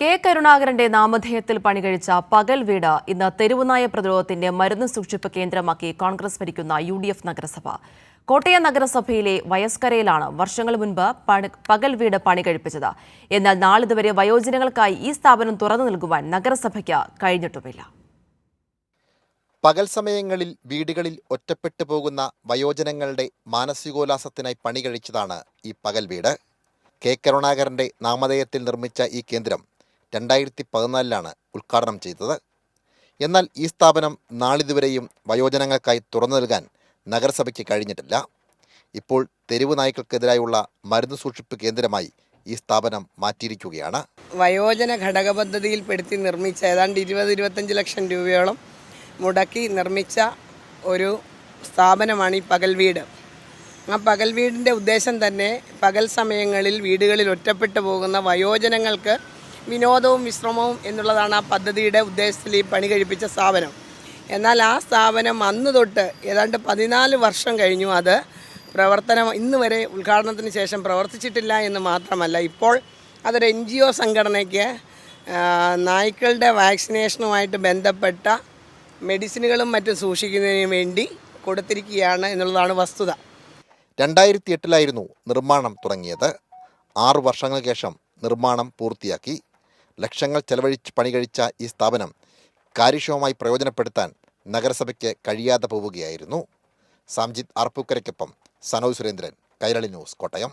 K കരുണാകരന്റെ നാമധേയത്തിൽ പണികഴിച്ച പകൽ വീട് ഇന്ന് തെരുവുനായ പ്രതിരോധത്തിന്റെ മരുന്ന് സൂക്ഷിപ്പ് കേന്ദ്രമാക്കി കോൺഗ്രസ് ഭരിക്കുന്ന യു ഡി എഫ് നഗരസഭ. കോട്ടയം നഗരസഭയിലെ വയസ്കരയിലാണ് വർഷങ്ങൾ മുൻപ് പകൽ വീട് പണി കഴിപ്പിച്ചത് എന്നാൽ നാളിതുവരെ വയോജനങ്ങൾക്കായി ഈ സ്ഥാപനം തുറന്നു നൽകുവാൻ നഗരസഭയ്ക്ക് കഴിഞ്ഞിട്ടുമില്ല. പകൽ സമയങ്ങളിൽ വീടുകളിൽ ഒറ്റപ്പെട്ടു പോകുന്ന വയോജനങ്ങളുടെ മാനസികോല്ലാസത്തിനായി പണി കഴിച്ചതാണ് ഈ പകൽ വീട്. കെ കരുണാകരന്റെ നാമധേയത്തിൽ നിർമ്മിച്ച ഈ കേന്ദ്രം രണ്ടായിരത്തി പതിനാലിലാണ് ഉദ്ഘാടനം ചെയ്തത്. എന്നാൽ ഈ സ്ഥാപനം നാളിതുവരെയും വയോജനങ്ങൾക്കായി തുറന്നു നൽകാൻ നഗരസഭയ്ക്ക് കഴിഞ്ഞിട്ടില്ല. ഇപ്പോൾ തെരുവ് നായ്ക്കൾക്കെതിരായുള്ള മരുന്ന് സൂക്ഷിപ്പ് കേന്ദ്രമായി ഈ സ്ഥാപനം മാറ്റിയിരിക്കുകയാണ്. വയോജന ഘടക പദ്ധതിയിൽപ്പെടുത്തി നിർമ്മിച്ച ഏതാണ്ട് ഇരുപത് ഇരുപത്തഞ്ച് ലക്ഷം രൂപയോളം മുടക്കി നിർമ്മിച്ച ഒരു സ്ഥാപനമാണ് ഈ പകൽ വീട്. ആ പകൽ വീടിന്റെ ഉദ്ദേശം തന്നെ പകൽ സമയങ്ങളിൽ വീടുകളിൽ ഒറ്റപ്പെട്ടു പോകുന്ന വയോജനങ്ങൾക്ക് വിനോദവും വിശ്രമവും എന്നുള്ളതാണ് ആ പദ്ധതിയുടെ ഉദ്ദേശത്തിൽ ഈ പണി കഴിപ്പിച്ച സ്ഥാപനം. എന്നാൽ ആ സ്ഥാപനം അന്ന് തൊട്ട് ഏതാണ്ട് പതിനാല് വർഷം കഴിഞ്ഞു അത് പ്രവർത്തനം ഇന്ന് വരെ ഉദ്ഘാടനത്തിന് ശേഷം പ്രവർത്തിച്ചിട്ടില്ല എന്ന് മാത്രമല്ല ഇപ്പോൾ അതൊരു എൻ ജി ഒ സംഘടനയ്ക്ക് നായ്ക്കളുടെ വാക്സിനേഷനുമായിട്ട് ബന്ധപ്പെട്ട മെഡിസിനുകളും മറ്റും സൂക്ഷിക്കുന്നതിന് വേണ്ടി കൊടുത്തിരിക്കുകയാണ് എന്നുള്ളതാണ് വസ്തുത. രണ്ടായിരത്തി എട്ടിലായിരുന്നു നിർമ്മാണം തുടങ്ങിയത്. ആറു വർഷങ്ങൾക്ക് ശേഷം നിർമ്മാണം പൂർത്തിയാക്കി. ലക്ഷങ്ങൾ ചെലവഴിച്ച് പണി കഴിച്ച ഈ സ്ഥാപനം കാര്യക്ഷമമായി പ്രയോജനപ്പെടുത്താൻ നഗരസഭയ്ക്ക് കഴിയാതെ പോവുകയായിരുന്നു. സാംജിത് അർപ്പൂക്കരയ്ക്കൊപ്പം സനോജ് സുരേന്ദ്രൻ കൈരളി ന്യൂസ് കോട്ടയം.